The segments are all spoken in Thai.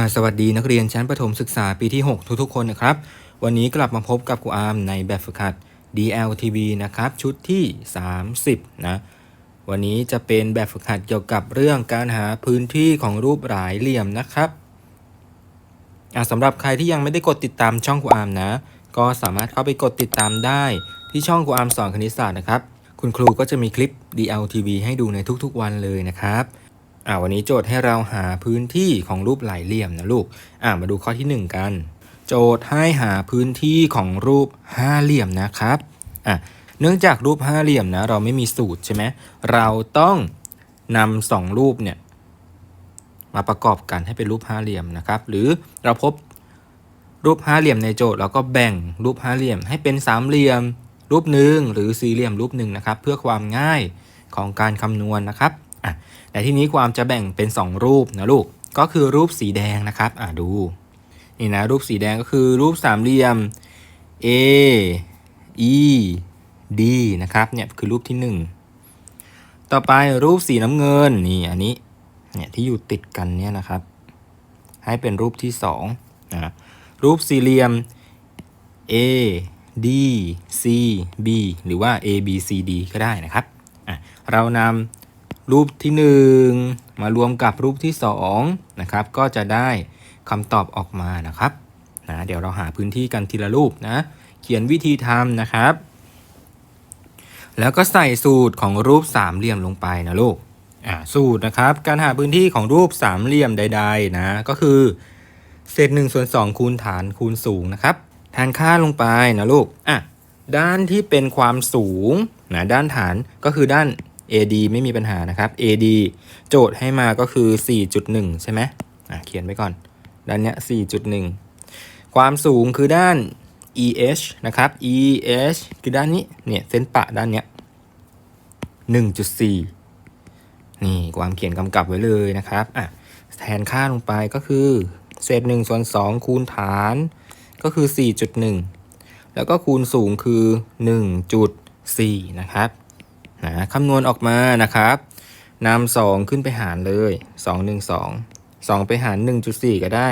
าสวัสดีนักเรียนชั้นประถมศึกษาปีที่ 6 ทุกๆ คนนะครับ วันนี้กลับมาพบกับครูอาร์มในแบบฝึกหัด DLTV นะครับ ชุดที่ 30 นะ วันนี้จะเป็นแบบฝึกหัดเกี่ยวกับเรื่องการหาพื้นที่ของรูปหลายเหลี่ยมนะครับสำหรับใครที่ยังไม่ได้กดติดตามช่องครูอาร์มนะ ก็สามารถเข้าไปกดติดตามได้ที่ช่องครูอาร์มสอนคณิตศาสตร์นะครับ คุณครูก็จะมีคลิป DLTV ให้ดูในทุกๆ วันเลยนะครับ อ่าวันนี้โจทย์ให้เราหาพื้นที่ของรูปหลายเหลี่ยมนะลูกอ่ามาดูข้อที่ 1 กัน โจทย์ให้หาพื้นที่ของรูปห้าเหลี่ยมนะครับอะเนื่องจากรูปห้าเหลี่ยมนะเราไม่มีสูตรใช่ไหมเราต้องนำสองรูปเนี่ยมาประกอบกันให้เป็นรูปห้าเหลี่ยมนะครับ หรือเราพบรูปห้าเหลี่ยมในโจทย์เราก็แบ่งรูปห้าเหลี่ยมให้เป็นสามเหลี่ยม รูปหนึ่งหรือสี่เหลี่ยมรูปหนึ่งนะครับ เพื่อความง่ายของการคำนวณนะครับ อะแต่ที่นี้ความจะแบ่งเป็น 2 รูปนะลูก ก็คือรูปสีแดงนะครับอ่าดู นี่นะรูปสีแดงก็คือรูปสามเหลี่ยม A E D นะครับเนี่ยคือรูปที่ 1 ต่อไปรูปสีน้ำเงินนี่อันนี้เนี่ยที่อยู่ติดกันเนี่ยนะครับ ให้เป็นรูปที่2นะรูปสี่เหลี่ยม A D C B หรือว่า A B C D ก็ได้นะครับอะเรานำ รูปที่ 1 มารวมกับรูปที่2นะครับก็จะได้คำตอบออกมานะครับนะเดี๋ยวเราหาพื้นที่กันทีละรูปนะเขียนวิธีทำนะครับ แล้วก็ใส่สูตรของรูปสามเหลี่ยมลงไปนะลูกอ่าสูตรนะครับการหาพื้นที่ของรูปสามเหลี่ยมใดๆนะก็คือเศษ1ส่วน2คูณฐานคูณสูงนะครับแทนค่าลงไปนะลูกอะด้านที่เป็นความสูงนะด้านฐานก็คือด้าน AD ไม่มีปัญหานะครับ AD โจทย์ให้มาก็คือ 4.1 ใช่ไหมอะเขียนไว้ก่อน ด้านเนี้ย 4.1 ความสูงคือด้าน EH นะครับ EH คือด้านนี้ เนี่ยเส้นปะด้านเนี้ย 1.4 นี่ความเขียนกำกับไว้เลยนะครับ อะแทนค่าลงไปก็คือ เศษ1ส่วน2คูณฐานก็คือ 4.1 แล้วก็คูณสูงคือ 1.4 นะครับ นะคำนวณออกมานะครับนำ2ขึ้นไปหารเลย2 1 2 2ไปหาร 1.4 ก็ได้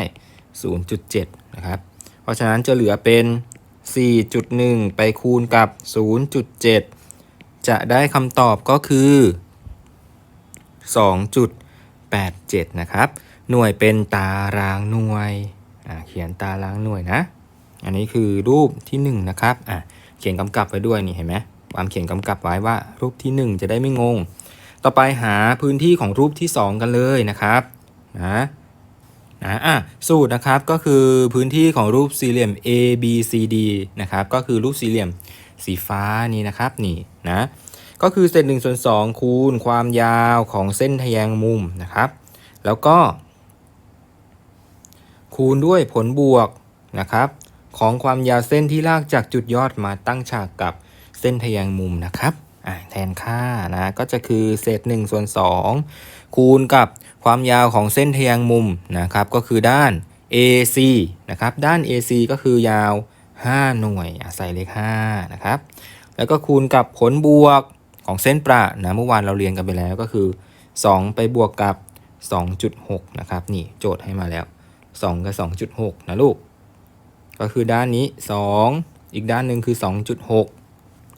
0.7 นะครับ เพราะฉะนั้นจะเหลือเป็น 4.1 ไปคูณกับ 0.7 จะได้คำตอบก็คือ 2.87 นะครับ หน่วยเป็นตารางหน่วย เขียนตารางหน่วยนะ อันนี้คือรูปที่ 1 นะครับอะเขียนกำกับไว้ด้วยนี่เห็นไหม ความเขียนกำกับไว้ว่ารูปที่ 1 จะได้ไม่งง ต่อไปหาพื้นที่ของรูปที่ 2 กันเลยนะครับนะนะอะสูตรนะครับก็คือพื้นที่ของรูปสี่เหลี่ยม A B C D นะครับก็คือรูปสี่เหลี่ยมสีฟ้านี่นะครับนี่นะก็คือเศษหนึ่งส่วนสองคูณความยาวของเส้นทแยงมุมนะครับ แล้วก็ คูณด้วยผลบวกนะครับ ของความยาวเส้นที่ลากจากจุดยอดมาตั้งฉากกับ เส้นทแยงมุมนะครับแทนค่านะก็จะคือเศษ1ส่วน2คูณกับความยาวของเส้นทแยงมุมนะครับก็คือด้าน AC นะครับด้าน AC ก็คือยาว 5 หน่วยใส่เลข5นะครับแล้วก็คูณกับผลบวกของเส้นประนะเมื่อวานเราเรียนกันไปแล้วก็คือ 2 ไปบวกกับ 2.6 นะครับนี่โจทย์ให้มาแล้ว 2 กับ 2.6 นะลูก ก็คือด้านนี้ 2 อีกด้านหนึ่งคือ 2.6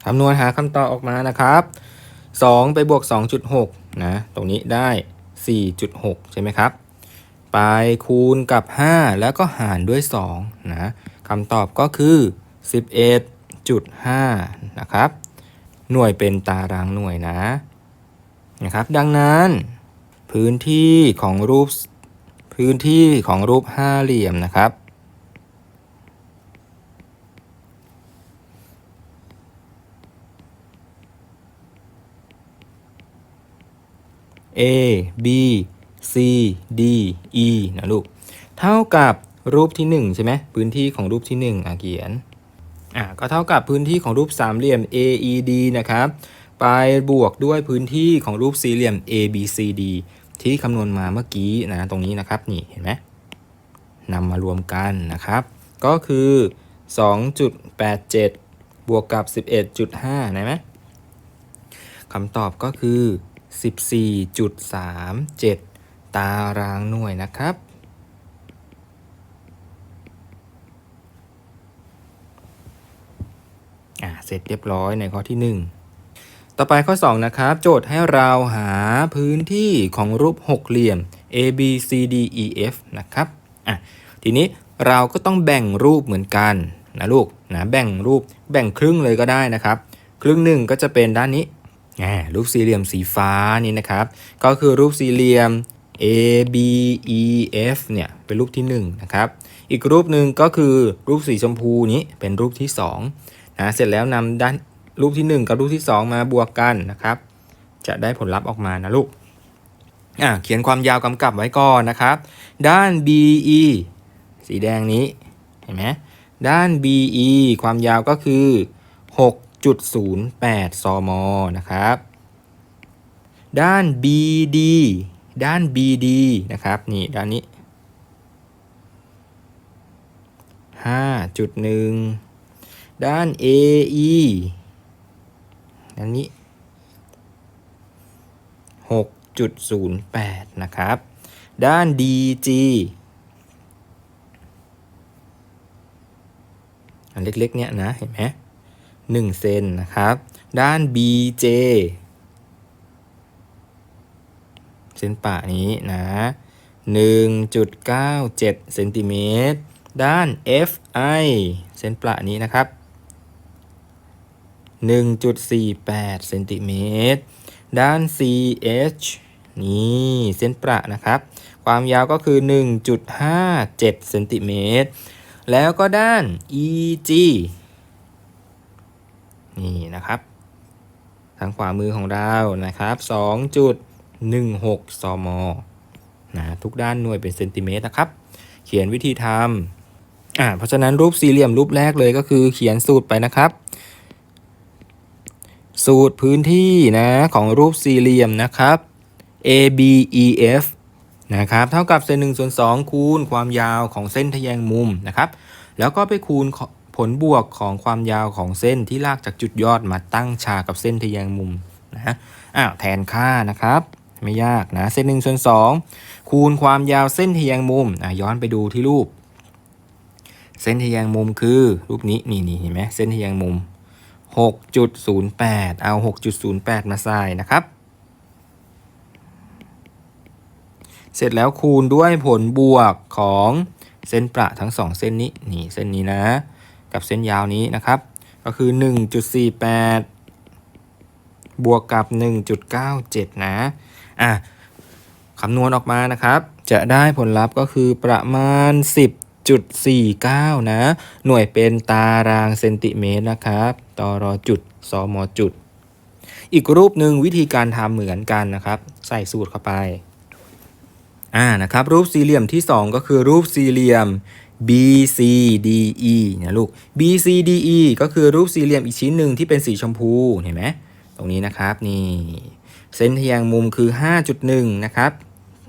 คำนวณหาคำตอบออกมานะครับ 2 ไปบวก 2.6 นะ ตรงนี้ได้ 4.6 ใช่ไหมครับ ไปคูณกับ 5 แล้วก็หารด้วย 2 นะคำตอบก็คือ 11.5 นะครับ หน่วยเป็นตารางหน่วยนะ นะครับ ดังนั้น พื้นที่ของรูปพื้นที่ของรูปห้าเหลี่ยมนะครับ A B C D E นะลูก เท่ากับรูปที่ 1 ใช่ไหมพื้นที่ของรูปที่ 1อะเขียนอะก็เท่ากับพื้นที่ของรูปสามเหลี่ยม AED นะครับ ไปบวกด้วยพื้นที่ของรูปสี่เหลี่ยม ABCD ที่คำนวณมาเมื่อกี้นะตรงนี้นะครับนี่เห็นไหมนำมารวมกันนะครับ ก็คือ 2.87 บวกกับ 11.5นะไหมคำตอบก็คือ 14.37 ตารางหน่วยนะครับ เสร็จเรียบร้อยในข้อที่ 1 ต่อไปข้อ 2 นะครับ โจทย์ให้เราหาพื้นที่ของรูปหกเหลี่ยม A B C D E F นะครับอะทีนี้เราก็ต้องแบ่งรูปเหมือนกันนะลูกนะแบ่งรูปแบ่งครึ่งเลยก็ได้นะครับ ครึ่งหนึ่งก็จะเป็นด้านนี้ รูปสี่เหลี่ยมสีฟ้านี่นะครับ ก็คือรูปสี่เหลี่ยม A B E F เนี่ยเป็นรูปที่1นะครับ อีกรูปหนึ่งก็คือรูปสีชมพูนี้เป็นรูปที่2นะ เสร็จแล้วนำด้านรูปที่ 1 กับรูปที่ 2 มาบวกกันนะครับ จะได้ผลลัพธ์ออกมานะลูก อ่าเขียนความยาวกำกับไว้ก่อนนะครับ ด้าน BE สีแดงนี้ เห็นไหมด้าน BE ความยาวก็คือ 6.08 ซมนะครับ ด้าน BD ด้าน BD นะครับ นี่ด้านนี้ 5.1 ด้าน AE ด้านนี้ 6.08 นะครับ ด้าน DG อันเล็กๆ เนี่ยนะ เห็นไหม 1 เซนนะครับ ด้าน BJ เส้นปะนี้นะ1.97เซนติเมตร ด้าน FI เส้นปะนี้นะครับ 1.48เซนติเมตร ด้าน CH นี่เส้นประนะครับ ความยาวก็คือ 1.57เซนติเมตร แล้วก็ด้าน EG นี่นะครับ ทางขวามือของเรานะครับ 2.16ซมนะทุกด้านหน่วยเป็นเซนติเมตรนะครับ เขียนวิธีทำอ่าเพราะฉะนั้นรูปสี่เหลี่ยมรูปแรกเลยก็คือเขียนสูตรไปนะครับ สูตรพื้นที่นะของรูปสี่เหลี่ยมนะครับ ABEF นะครับเท่ากับเส้น1ส่วน2คูณความยาวของเส้นทแยงมุมนะครับ แล้วก็ไปคูณ ผลบวกของความยาวของเส้นที่ลากจากจุดยอดมาตั้งฉากกับเส้นทะแยงมุมนะอ้าวแทนค่านะครับไม่ยากนะเส้น1ส่วน2คูณความยาวเส้นทะแยงมุมอะย้อนไปดูที่รูป เส้นทะแยงมุมคือรูปนี้นี่นี่เห็นไหมเส้นทะแยงมุม 6.08 เอา 6.08 มาใส่นะครับ เสร็จแล้วคูณด้วยผลบวกของเส้นประทั้ง2เส้นนี้นี่เส้นนี้นะ กับเส้นยาวนี้นะครับ ก็คือ 1.48 บวกกับ 1.97 นะอะคำนวณออกมานะครับ จะได้ผลลัพธ์ก็คือประมาณ 10.49 นะ หน่วยเป็นตารางเซนติเมตรนะครับตรจุดสมจุด อีกรูปหนึ่งวิธีการทำเหมือนกันนะครับ ใส่สูตรเข้าไปอ่านะครับรูปสี่เหลี่ยมที่ 2 ก็คือรูปสี่เหลี่ยม BCDE นะลูก BCDE ก็คือรูปสี่เหลี่ยมอีกชิ้นหนึ่งที่เป็นสีชมพูเห็นไหมตรงนี้นะครับนี่เส้นทะแยงมุมคือ 5.1 นะครับ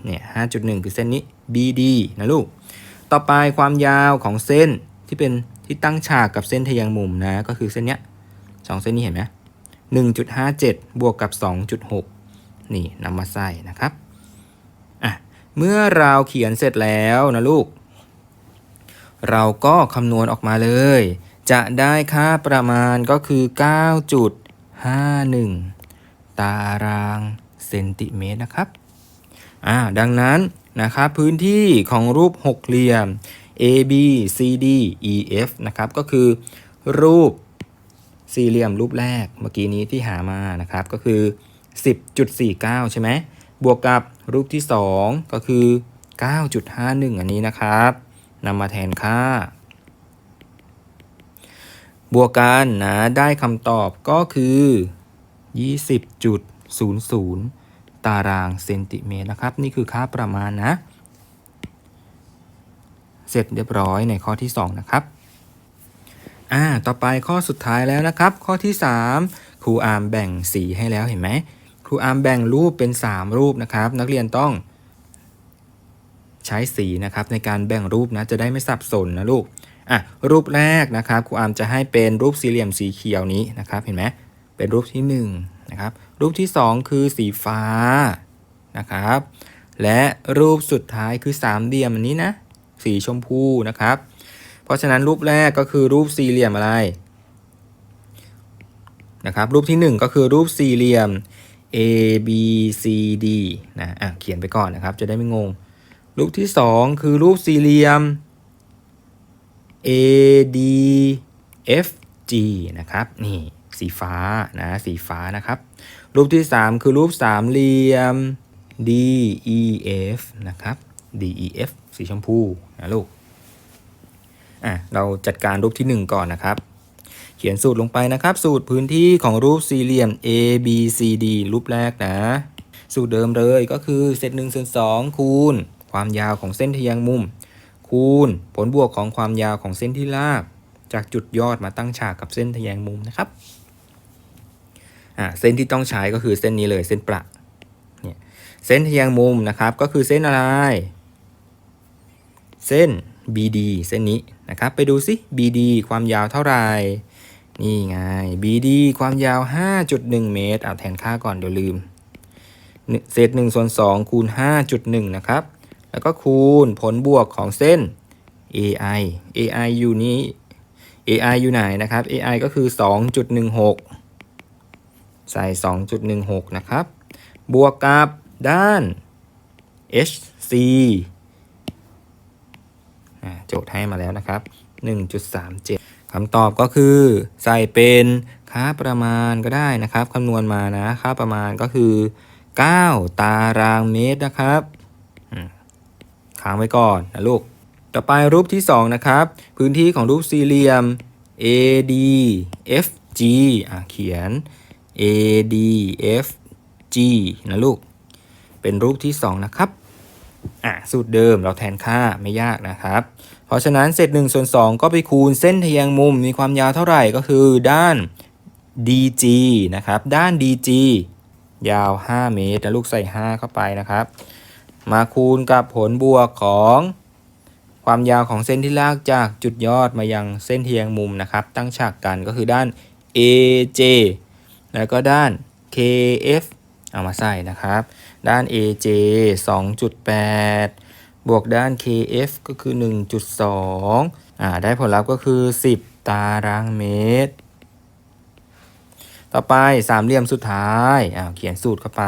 เนี่ย5.1 คือเส้นนี้ BD นะลูก ต่อไปความยาวของเส้นที่เป็นที่ตั้งฉากกับเส้นทะแยงมุมนะก็คือเส้นเนี้ยสองเส้นนี้เห็นไหม1.57 บวกกับ 2.6 นี่นำมาใส่นะครับอะเมื่อเราเขียนเสร็จแล้วนะลูก เราก็คำนวณออกมาเลย จะได้ค่าประมาณก็คือ 9.51 ตารางเซนติเมตรนะครับอ่าดังนั้นนะครับพื้นที่ของรูปหกเหลี่ยม A B C D E F นะครับก็คือรูปสี่เหลี่ยมรูปแรกเมื่อกี้นี้ที่หามานะครับก็คือ 10.49 ใช่ไหมบวกกับรูปที่ 2 ก็คือ 9.51 อันนี้นะครับ นำมาแทนค่า บวกกันนะได้คำตอบก็คือ 20.00 ตารางเซนติเมตรนะครับ นี่คือค่าประมาณนะ เสร็จเรียบร้อยในข้อที่ 2 นะครับอ่า ต่อไปข้อสุดท้ายแล้วนะครับ ข้อที่ 3 ครูอาร์มแบ่งสีให้แล้วเห็นไหม ครูอาร์มแบ่งรูปเป็น 3 รูปนะครับ นักเรียนต้อง ใช้สีนะครับในการแบ่งรูปนะจะได้ไม่สับสนนะลูกอะรูปแรกนะครับครูอามจะให้เป็นรูปสี่เหลี่ยมสีเขียวนี้นะครับเห็นไหมเป็นรูปที่1นนะครับรูปที่ 2 คือสีฟ้านะครับและรูปสุดท้ายคือสามเหลี่ยมอันนี้นะสีชมพูนะครับ เพราะฉะนั้นรูปแรกก็คือรูปสี่เหลี่ยมอะไรนะครับรูปที่ 1 ก็คือรูปสี่เหลี่ยม A B C D นะอะเขียนไปก่อนนะครับจะได้ไม่งง รูปที่ 2 คือรูปสี่เหลี่ยม A D F G นะครับ นี่สีฟ้านะสีฟ้านะครับ รูปที่ 3 คือรูปสามเหลี่ยม D E F นะครับ D E F สีชมพูนะลูกอะเราจัดการรูปที่ 1 ก่อนนะครับ เขียนสูตรลงไปนะครับ สูตรพื้นที่ของรูปสี่เหลี่ยม A B C D รูปแรกนะ สูตรเดิมเลยก็คือเศษหนึ่งส่วนสองคูณ ความยาวของเส้นทะแยงมุม คูณผลบวกของความยาวของเส้นที่ลาก จากจุดยอดมาตั้งฉากกับเส้นทะแยงมุมนะครับเส้นที่ต้องใช้ก็คือเส้นนี้เลยเส้นประเนี่ยเส้นทะแยงมุมนะครับก็คือเส้นอะไร เส้น BD เส้นนี้นะครับไปดูสิ BD ความยาวเท่าไหร่นี่ไง BD ความยาว 5.1 เมตรเอาแทนค่าก่อนเดี๋ยวลืม เศษ1ส่วน2คูณ 5.1 นะครับ แล้วก็คูณผลบวกของเส้น AI AI อยู่นี้ AI อยู่ไหนนะครับ AI ก็คือ 2.16 ใส่ 2.16 นะครับ บวกกับด้าน HC โจทย์ให้มาแล้วนะครับ 1.37คำตอบก็คือ ใส่เป็นค่าประมาณก็ได้นะครับคำนวณมานะ ค่าประมาณก็คือ 9 ตารางเมตรนะครับ ค้างไว้ก่อนนะลูก ต่อไปรูปที่ 2 นะครับ พื้นที่ของรูปสี่เหลี่ยม AD FG อะเขียน AD FG นะลูก เป็นรูปที่ 2 นะครับอะสูตรเดิมเราแทนค่าไม่ยากนะครับ เพราะฉะนั้นเศษ1ส่วน2ก็ไปคูณเส้นทแยงมุมมีความยาวเท่าไหร่ก็คือด้าน DG นะครับ ด้าน DG ยาว 5 เมตรแล้วลูกใส่ 5 เข้าไปนะครับ มาคูณกับผลบวกของความยาวของเส้นที่ลากจากจุดยอดมายังเส้นเทะแยงมุมนะครับ ตั้งฉากกันก็คือด้าน AJ แล้วก็ด้าน KF เอามาใส่นะครับ ด้าน AJ 2.8 บวกด้าน KF ก็คือ 1.2อ่าได้ผลลัพธ์ก็คือ 10 ตารางเมตร ต่อไปสามเหลี่ยมสุดท้ายอ่าเขียนสูตรเข้าไป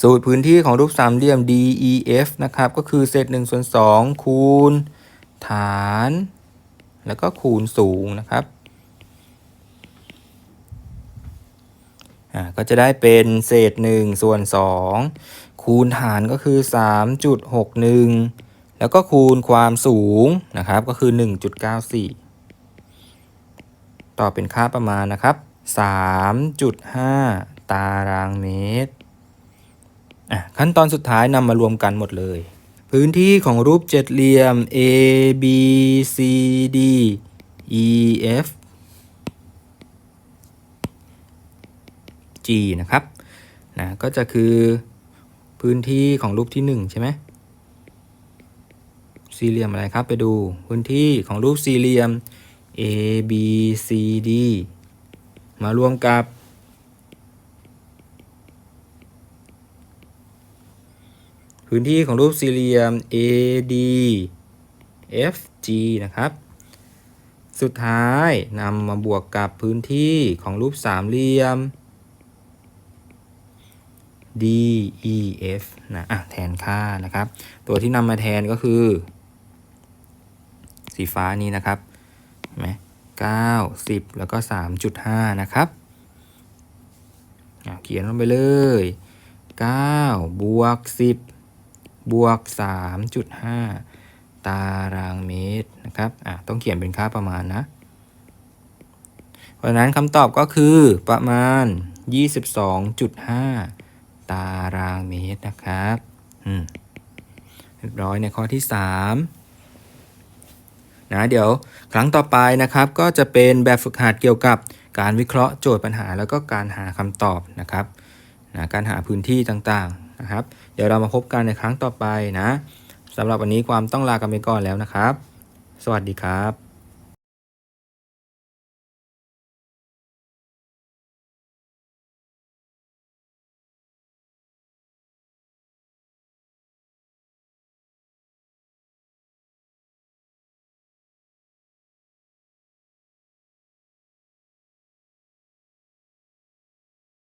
สูตรพื้นที่ของรูปสามเหลี่ยม DEF นะครับ ก็คือเศษ1ส่วน2คูณ ฐาน แล้วก็คูณสูงนะครับอ่าก็จะได้เป็นเศษ1ส่วน2คูณฐานก็คือ 3.61 แล้วก็คูณความสูงนะครับ ก็คือ 1.94 ต่อเป็นค่าประมาณนะครับ 3.5 ตารางเมตร ขั้นตอนสุดท้ายนำมารวมกันหมดเลย พื้นที่ของรูปเจ็ดเหลี่ยม A B C D E F G นะครับนะก็จะคือพื้นที่ของรูปที่ 1 ใช่ไหมสี่เหลี่ยมอะไรครับ ไปดูพื้นที่ของรูปสี่เหลี่ยม A B C D มารวมกับ พื้นที่ของรูปสี่เหลี่ยม A D F G นะครับ สุดท้ายนำมาบวกกับพื้นที่ของรูปสามเหลี่ยม D E F นะอะแทนค่านะครับ ตัวที่นำมาแทนก็คือ สีฟ้านี้นะครับเห็นไหม9 10แล้วก็3.5นะครับเขียนลงไปเลย9บวก10บ บวก 3.5 ตารางเมตรนะครับอะต้องเขียนเป็นค่าประมาณนะ เพราะฉะนั้นคำตอบก็คือประมาณ 22.5 ตารางเมตรนะครับอืมเรียบร้อยในข้อที่ 3นะเดี๋ยวครั้งต่อไปนะครับก็จะเป็นแบบฝึกหัดเกี่ยวกับการวิเคราะห์โจทย์ปัญหา แล้วก็การหาคำตอบนะครับนะการหาพื้นที่ต่างๆ นะครับ เดี๋ยวเรามาพบกันในครั้งต่อไปนะสำหรับวันนี้ความต้องลากันไปก่อนแล้วนะครับ สวัสดีครับ